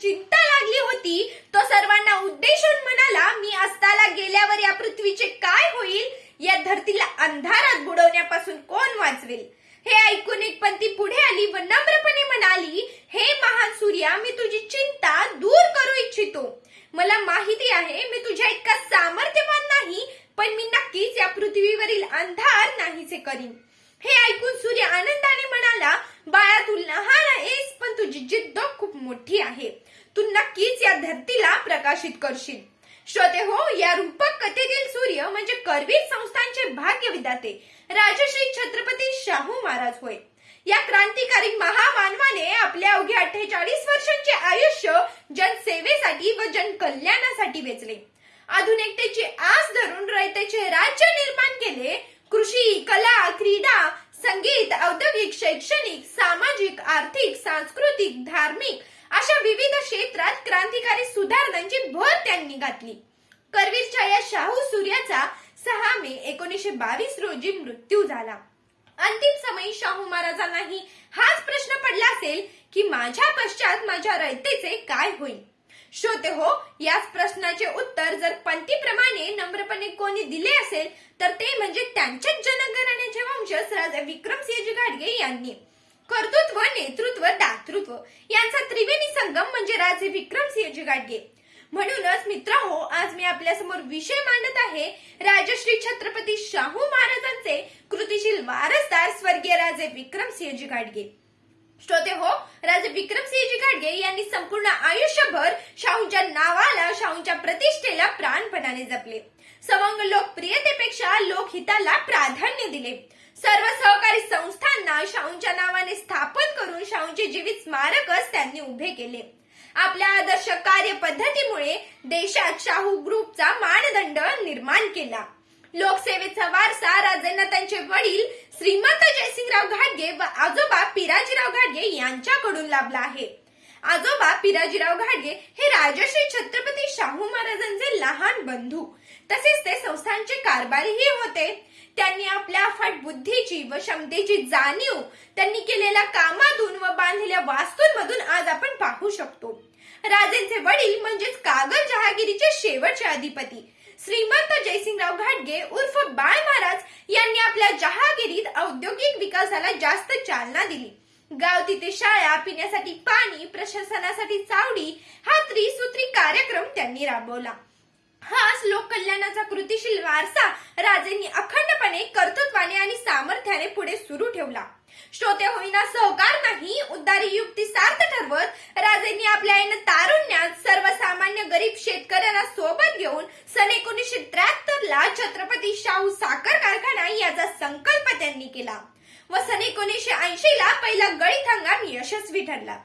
चिंता लागली होती तो सर्वांना उद्देशून म्हणाला मी अस्ताला गेल्यावर या पृथ्वीचे काय होईल? या धरतीला अंधारात बुडवण्यापासून कोण वाचवेल? हे ऐकून एक पंथी पुढे आली व नम्रपणे म्हणाली हे महान सूर्या मी तुझी चिंता दूर करू इच्छितो. मला माहिती आहे मी तुझ्या इतका सामर्थ्यवान नाही पण मी नक्कीच या पृथ्वीवरील अंधार नाहीसे करीन. हे ऐकून सूर्य आनंदाने म्हणाला बाळा तू लहान आहेस पण तुझी जिद्द खूप मोठी आहे. तू नक्कीच या धरतीला प्रकाशित करशील. श्रोते हो या रूपक कथेतील सूर्य म्हणजे करवीर संस्थांचे भाग्य विधाते राजश्री छत्रपती शाहू महाराज होय. या क्रांतिकारी महामानवाने आपल्या अवघ्या अठ्ठेचाळीस वर्षांचे आयुष्य जनसेवेसाठी व जनकल्याणासाठी वेचले. आधुनिकतेची आस धरून रयतेचे राज्य निर्माण केले. कृषी कला क्रीडा संगीत औद्योगिक शैक्षणिक सामाजिक आर्थिक सांस्कृतिक धार्मिक अशा विविध क्षेत्रात क्रांतिकारी सुधारणांची भर त्यांनी घातली. करवीरच्या या शाहू सूर्याचा सहा मे एकोणीसशे बावीस रोजी मृत्यू झाला. अंतिम समयी शाहू महाराजांनाही हाच प्रश्न पडला असेल की माझ्या पश्चात माझ्या रयतेचे काय होईल? श्रोते हो याच प्रश्नाचे उत्तर जर पंथीप्रमाणे नम्रपणे कोणी दिले असेल तर ते म्हणजे त्यांच्याच जनगणनेचे वंशज राजा विक्रमसिंहजी गाडगे यांनी. कर्तृत्व नेतृत्व दातृत्व यांचा त्रिवेणी संगम म्हणजे राजे विक्रमसिंहजी घाटगे. म्हणूनच मित्र हो आज मी आपल्यासमोर विषय मांडत आहे. राजश्री छत्रपती शाहू महाराजांचे कृतीशील वारसदार स्वर्गीय राजे विक्रमसिंहजी घाटगे. श्रोते हो राजे विक्रमसिंहजी घाटगे यांनी संपूर्ण आयुष्यभर शाहूंच्या नावाला शाहूंच्या प्रतिष्ठेला प्राणपणाने जपले. सवंग लोकप्रियतेपेक्षा लोकहिताला प्राधान्य दिले. सर्व सहकारी संस्थांना शाहूंच्या नावाने स्थापन करून शाहूंचे जीवित स्मारकच त्यांनी उभे केले. आपल्या आदर्श कार्य पद्धतीमुळे देशात शाहू ग्रुपचा मानदंड निर्माण केला. लोकसेवेचा वारसा राजेंना त्यांचे वडील श्रीमंत जयसिंगराव घाटगे व आजोबा पिराजीराव घाटगे यांच्याकडून लाभला आहे. आजोबा पिराजीराव घाटगे हे राजश्री छत्रपती शाहू महाराजांचे लहान बंधू. तसेच ते संस्थांचे कारभारीही होते. त्यांनी आपल्या अफाट बुद्धीची व क्षमतेची जाणीव त्यांनी केलेल्या कामातून व बांधलेल्या वास्तूंमधून आज आपण पाहू शकतो. राजेंचे वडील म्हणजेच कागल जहागिरीचे शेवटचे अधिपती. श्रीमंत जयसिंगराव घाटगे उर्फ बाळ महाराज यांनी आपल्या जहागिरीत औद्योगिक विकासाला जास्त चालना दिली. गाव तिथे शाळा पिण्यासाठी पाणी प्रशासनासाठी चावडी हा त्रिसूत्री कार्यक्रम त्यांनी राबवला. हाच लोककल्याणाचा कृतिशील वारसा राजेंनी अखंडपणे कर्तृत्वाने आणि सामर्थ्याने पुढे सुरू ठेवला. श्रोते होईना सहकार नाही उद्दारी युक्ती सार्थ ठरवत राजेंनी आपल्या आईनं तारुण्यात सर्वसामान्य गरीब शेतकऱ्यांना सोबत घेऊन सन एकोणीसशे त्र्याहत्तर ला छत्रपती शाहू साखर कारखाना याचा संकल्प त्यांनी केला. व सन एकोणीसशे ऐंशी ला पहिला गळीत हंगाम यशस्वी ठरला.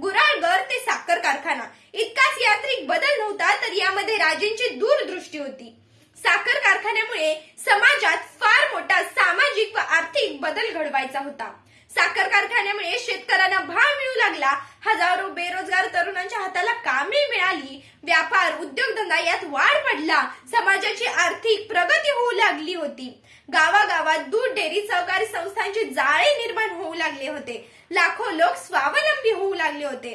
गुराळगर ते साखर कारखाना. इतकाच यांत्रिक बदल नव्हता तर यामध्ये राजेंची दूरदृष्टी होती. साखर कारखान्यामुळे समाजात फार मोठा सामाजिक व आर्थिक बदल घडवायचा होता. साखर कारखान्यामुळे शेतकऱ्यांना भाव मिळू लागला. हजारो बेरोजगार तरुणांच्या हाताला कामे मिळाली. व्यापार उद्योगधंदा यात वाढ पडला. समाजाची आर्थिक प्रगती होऊ लागली होती. गावागावात दूध डेअरी सहकारी संस्थांचे जाळे निर्माण होऊ लागले होते. लाखो लोक स्वावलंबी होऊ लागले होते.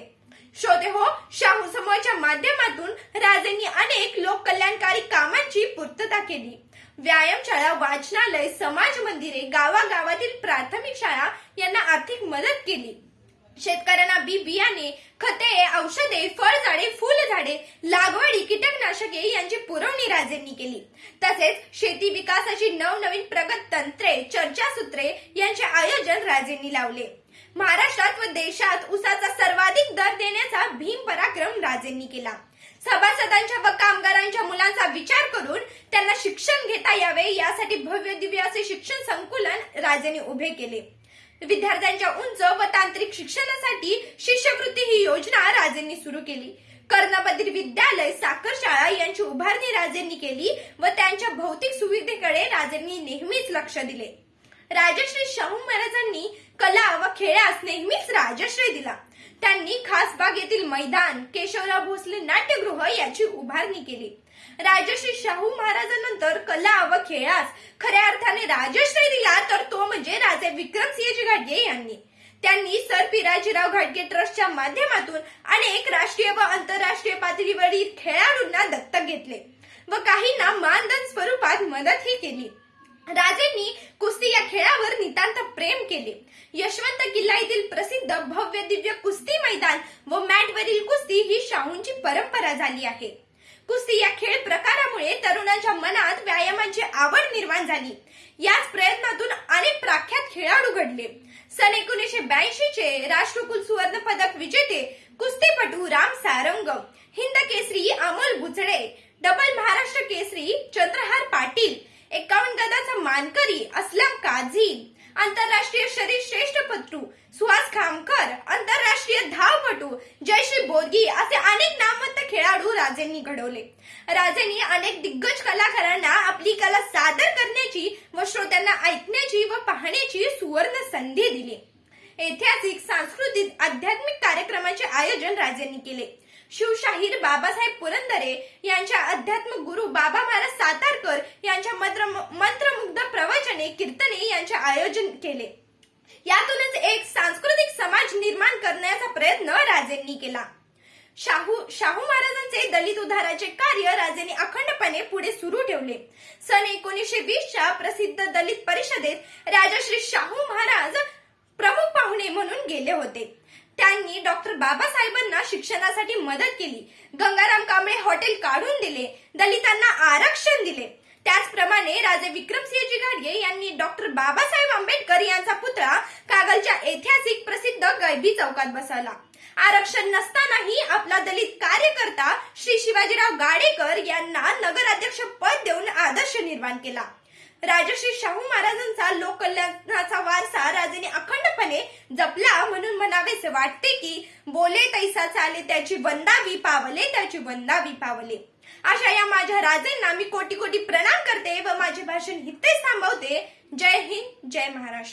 शोधे हो शाहू समूहाच्या माध्यमातून राजेंनी अनेक लोक कल्याणकारी कामांची पूर्तता केली. व्यायामशाळा वाचनालय समाज मंदिरे गावागावातील प्राथमिक शाळा यांना आर्थिक मदत केली. शेतकऱ्यांना बी बियाणे खते औषधे फळझाडे फुलझाडे लागवडी कीटकनाशके यांची पुरवणी राजेंनी केली. तसेच शेती विकासाची नवनवीन प्रगत तंत्रे चर्चासूत्रे यांचे आयोजन राजेंनी लावले. महाराष्ट्रात व देशात उसाचा सर्वाधिक दर देण्याचा भीम पराक्रम राजेंनी केला. सभासदांच्या व कामगारांच्या मुलांचा विचार करून त्यांना शिक्षण घेता यावे यासाठी भव्य दिव्य असे शिक्षण संकुलन राजेने उभे केले. विद्यार्थ्यांच्या उंच व तांत्रिक शिक्षणासाठी शिष्यवृत्ती ही योजना राजेंनी सुरू केली. कर्णबधीर विद्यालय साखर शाळा यांची उभारणी राजेंनी केली व त्यांच्या भौतिक सुविधेकडे राजेंनी नेहमीच लक्ष दिले. राजश्री शाहू महाराजांनी कला व खेळास नेहमीच राजश्री दिला. त्यांनी खासबाग येथील मैदान केशवराव भोसले नाट्यगृह याची उभारणी केली. राजश्री शाहू महाराजांनंतर कला व खेळास खऱ्या अर्थाने राजश्री दिला तर तो म्हणजे राजे विक्रमसिंहजी घाटगे यांनी. त्यांनी सर पिराजीराव घाटगे ट्रस्टच्या माध्यमातून अनेक राष्ट्रीय व आंतरराष्ट्रीय पातळीवरील खेळाडूंना दत्तक घेतले व काहींना मानधन स्वरूपात मदतही केली. राजेंनी कुस्ती या खेळावर नितांत प्रेम केले. यशवंत किल्ला येथील प्रसिद्ध भव्य दिव्य कुस्ती मैदान व मॅटवरील कुस्ती ही शाहूंची परंपरा झाली आहे. कुस्ती या खेळ प्रकारामुळे तरुणांच्या मनात व्यायामाची आवड निर्माण झाली. याच प्रयत्नातून अनेक प्रख्यात खेळाडू घडले. सन एकोणीसशे ब्याऐंशी चे राष्ट्रकुल सुवर्ण पदक विजेते कुस्तीपटू राम सारंग हिंद केसरी अमोल बुचडे डबल महाराष्ट्र केसरी चंद्रहार पाटील एकावन्न गदाचा मानकरी असलम काझी आंतरराष्ट्रीय शरीर श्रेष्ठपटू. सुहास खामकर आंतरराष्ट्रीय धावपटू. जयश्री बोरगी असे अनेक नामवंत खेळाडू राजेंनी घडवले. राजेंनी अनेक दिग्गज कलाकारांना आपली कला सादर करण्याची व श्रोत्यांना ऐकण्याची व पाहण्याची सुवर्ण संधी दिली. ऐतिहासिक सांस्कृतिक आध्यात्मिक कार्यक्रमाचे आयोजन राजेंनी केले. शिवशाहीर बाबासाहेब पुरंदरे यांच्या अध्यात्म गुरु बाबा महाराज सातारकर यांच्या मंत्र मंत्र प्रवचने कीर्तने यांचे आयोजन केले. यातूनच एक सांस्कृतिक समाज निर्माण करण्याचा प्रयत्न राजेंनी केला. शाहू शाहू महाराजांचे दलित उद्धाराचे कार्य राजेंनी अखंडपणे पुढे सुरू ठेवले. सन एकोणीसशे वीसच्या प्रसिद्ध दलित परिषदेत राजश्री शाहू महाराज प्रमुख पाहुणे म्हणून गेले होते. त्यांनी डॉक्टर बाबासाहेबांना शिक्षणासाठी मदत केली. गंगाराम कांबळे हॉटेल काढून दिले. दलितांना आरक्षण दिले. त्याचप्रमाणे राजे विक्रमसिंहजी गाडगे यांनी डॉक्टर बाबासाहेब आंबेडकर यांचा पुतळा कागलच्या ऐतिहासिक प्रसिद्ध गैबी चौकात बसवला. आरक्षण नसतानाही आपला दलित कार्यकर्ता श्री शिवाजीराव गाडेकर यांना नगराध्यक्ष पद देऊन आदर्श निर्माण केला. राजश्री शाहू महाराजांचा लोककल्याणाचा वारसा राजेने अखंडपणे जपला म्हणून म्हणावेसे वाटते की बोले तैसा चाले त्याची वंदावी पावले त्याची वंदावी पावले. अशा या माझ्या राजांना मी कोटी कोटी प्रणाम करते व माझे भाषण इथेच थांबवते. जय हिंद जय महाराष्ट्र.